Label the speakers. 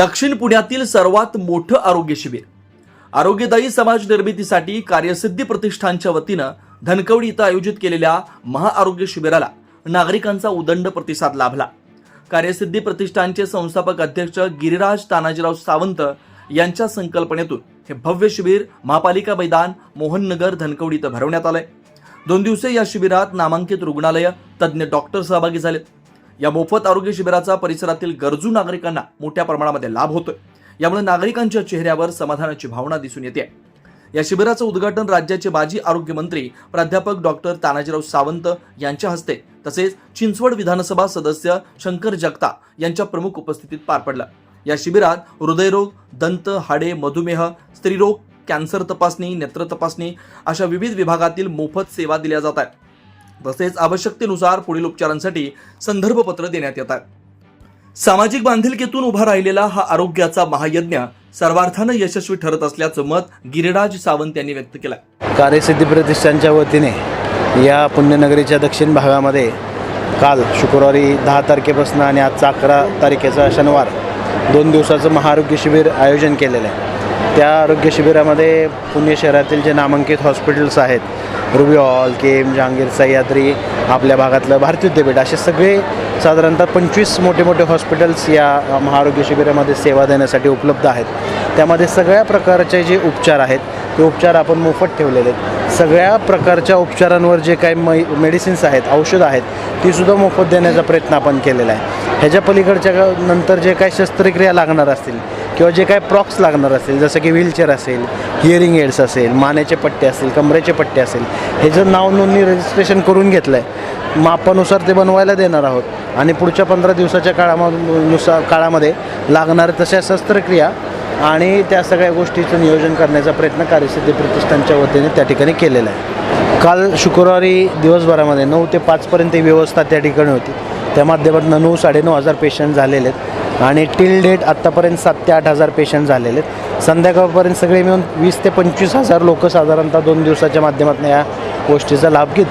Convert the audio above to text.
Speaker 1: दक्षिण पुण्यातील सर्वात मोठं आरोग्य शिबिर. आरोग्यदायी समाज निर्मितीसाठी कार्यसिद्धी प्रतिष्ठानच्या वतीनं धनकवडी इथं आयोजित केलेल्या महाआरोग्य शिबिराला नागरिकांचा उदंड प्रतिसाद लाभला. कार्यसिद्धी प्रतिष्ठानचे संस्थापक अध्यक्ष गिरिराज तानाजीराव सावंत यांच्या संकल्पनेतून हे भव्य शिबिर महापालिका मैदान मोहननगर धनकवडी इथं भरवण्यात आलंय. दोन दिवसीय या शिबिरात नामांकित रुग्णालय तज्ज्ञ डॉक्टर सहभागी झालेत. या मोफत आरोग्य शिबिराचा परिसरातील गरजू नागरिकांना मोठ्या प्रमाणामध्ये लाभ होतोय. यामुळे नागरिकांच्या चेहऱ्यावर समाधानाची भावना दिसून येते. या शिबिराचं उद्घाटन राज्याचे माजी आरोग्य मंत्री प्राध्यापक डॉक्टर तानाजीराव सावंत यांच्या हस्ते तसेच चिंचवड विधानसभा सदस्य शंकर जगता यांच्या प्रमुख उपस्थितीत पार पडलं. या शिबिरात हृदयरोग दंत हाडे मधुमेह स्त्रीरोग कॅन्सर तपासणी नेत्र तपासणी अशा विविध विभागातील मोफत सेवा दिल्या जात आहेत. तसेच आवश्यकतेनुसार पुढील उपचारांसाठी संदर्भपत्र देण्यात येतात सामाजिक बांधिलकीतून उभा राहिलेला हा आरोग्याचा महायज्ञ सर्वार्थानं यशस्वी ठरत असल्याचं मत गिरिराज सावंत यांनी व्यक्त केलं
Speaker 2: कार्यसिद्धी प्रतिष्ठानच्या वतीने या पुण्यनगरीच्या दक्षिण भागामध्ये काल शुक्रवारी दहा तारखेपासून आणि आजचा अकरा तारखेचा शनिवार दोन दिवसाचं महाआरोग्य शिबिर आयोजन केलेलं आहे. त्या आरोग्य शिबिरामध्ये पुणे शहरातील जे नामांकित हॉस्पिटल्स आहेत Ruby Hall KEM Jehangir Sahyadri आपल्या भागातलं भारती विद्यापीठ असे सगळे साधारणतः पंचवीस मोठे मोठे हॉस्पिटल्स या महाआरोग्य शिबिरामध्ये सेवा देण्यासाठी उपलब्ध आहेत. त्यामध्ये सगळ्या प्रकारचे जे उपचार आहेत ते उपचार आपण मोफत ठेवलेले आहेत. सगळ्या प्रकारच्या उपचारांवर जे काही मै मेडिसिन्स आहेत औषधं आहेत ती सुद्धा मोफत देण्याचा प्रयत्न आपण केलेला आहे. ह्याच्या पलीकडच्या नंतर जे काही शस्त्रक्रिया लागणार असतील किंवा जे काही प्रॉक्स लागणार असेल जसं की व्हीलचेअर असेल हिअरिंग एड्स असेल मानेचे पट्टे असेल कमरेचे पट्टे असेल हे जर नाव नोंदणी रजिस्ट्रेशन करून घेतलं आहे मापानुसार ते बनवायला देणार आहोत. आणि पुढच्या पंधरा दिवसाच्या काळानुसार काळामध्ये लागणाऱ्या तशा शस्त्रक्रिया आणि त्या सगळ्या गोष्टीचं नियोजन करण्याचा प्रयत्न कार्यसिद्धी प्रतिष्ठानच्या वतीने त्या ठिकाणी केलेला आहे. काल शुक्रवारी दिवसभरामध्ये नऊ ते पाचपर्यंत ही व्यवस्था त्या ठिकाणी होती. त्या माध्यमातून नऊ साडेनऊ हजार पेशंट झालेले आहेत. आणि टिल डेट आत्तापर्यंत सात ते आठ हजार पेशंट झालेले आहेत. संध्याकाळपर्यंत सगळे मिळून वीस ते पंचवीस हजार लोक साधारणतः दोन दिवसाच्या माध्यमातून या गोष्टीचा लाभ घेत